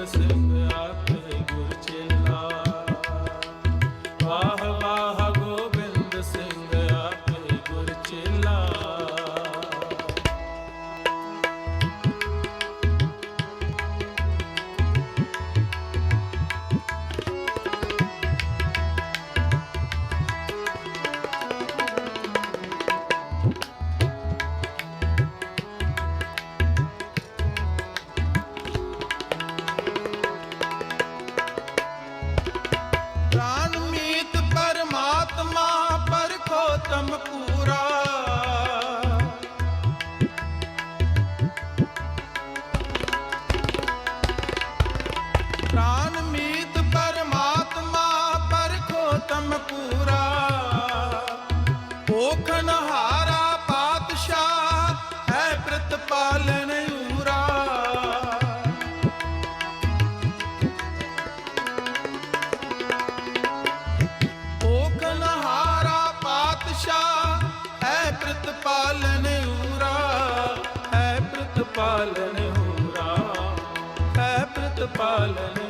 agradecer. ਪ੍ਰਾਨ ਮੀਤ ਪਰਮਾਤਮਾ ਪਰਖੋ ਤਮ ਪੂਰਾ। ਓਖਨ ਪਾਤਸ਼ਾਹ, ਹੈ ਪ੍ਰਤਪਾਲਨ ਊਰਾ। ਓਖਨ ਪਾਤਸ਼ਾਹ, ਹੈ ਪ੍ਰਤਪਾਲਨ ਊਰਾ। ਹੈ ਪ੍ਰਤਪਾਲਨ पालन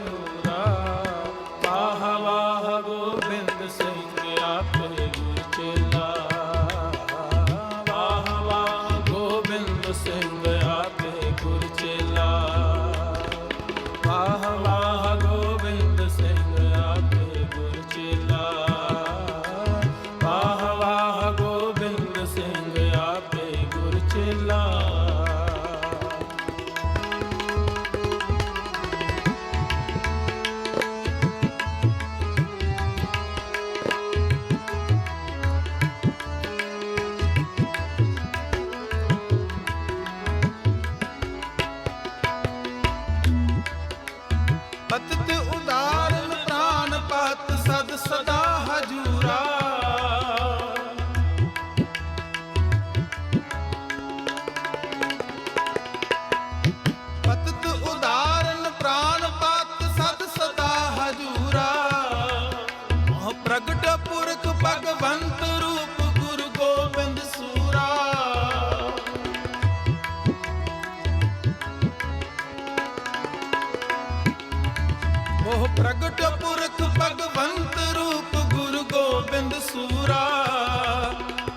பத்து ਪ੍ਰਗਟ ਪੁਰਖ ਭਗਵੰਤ ਰੂਪ ਗੁਰੂ ਗੋਬਿੰਦ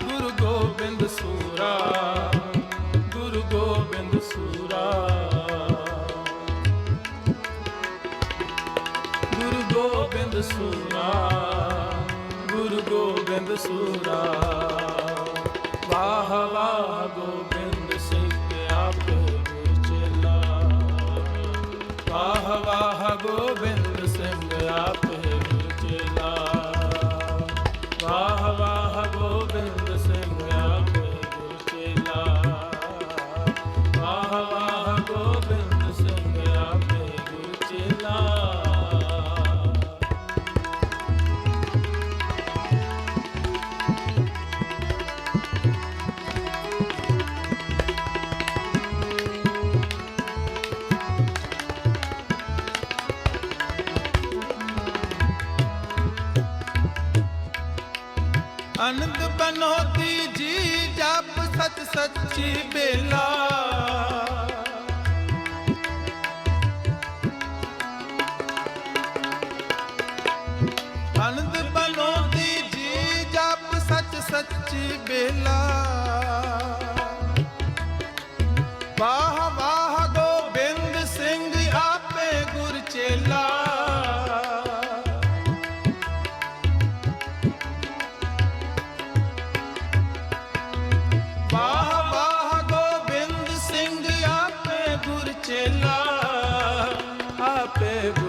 ਗੁਰੂ ਗੋਬਿੰਦ ਗੁਰੂ ਗੋਬਿੰਦ ਗੁਰੂ ਗੋਬਿੰਦ ਸੂਰਾ, ਗੁਰੂ ਗੋਬਿੰਦ ਸੂਰਾ। ਵਾਹ ਵਾਹ ਗੋ ਗਵਾਹ ਗੋਬਿੰਦ ਸਿੰਘ ਆਪੇ ਅਨੰਦ ਬਨੋਤੀ ਜੀ ਜਪ ਸਚ ਸੱਚੀ ਬੇਲਾ। ਆਪੇ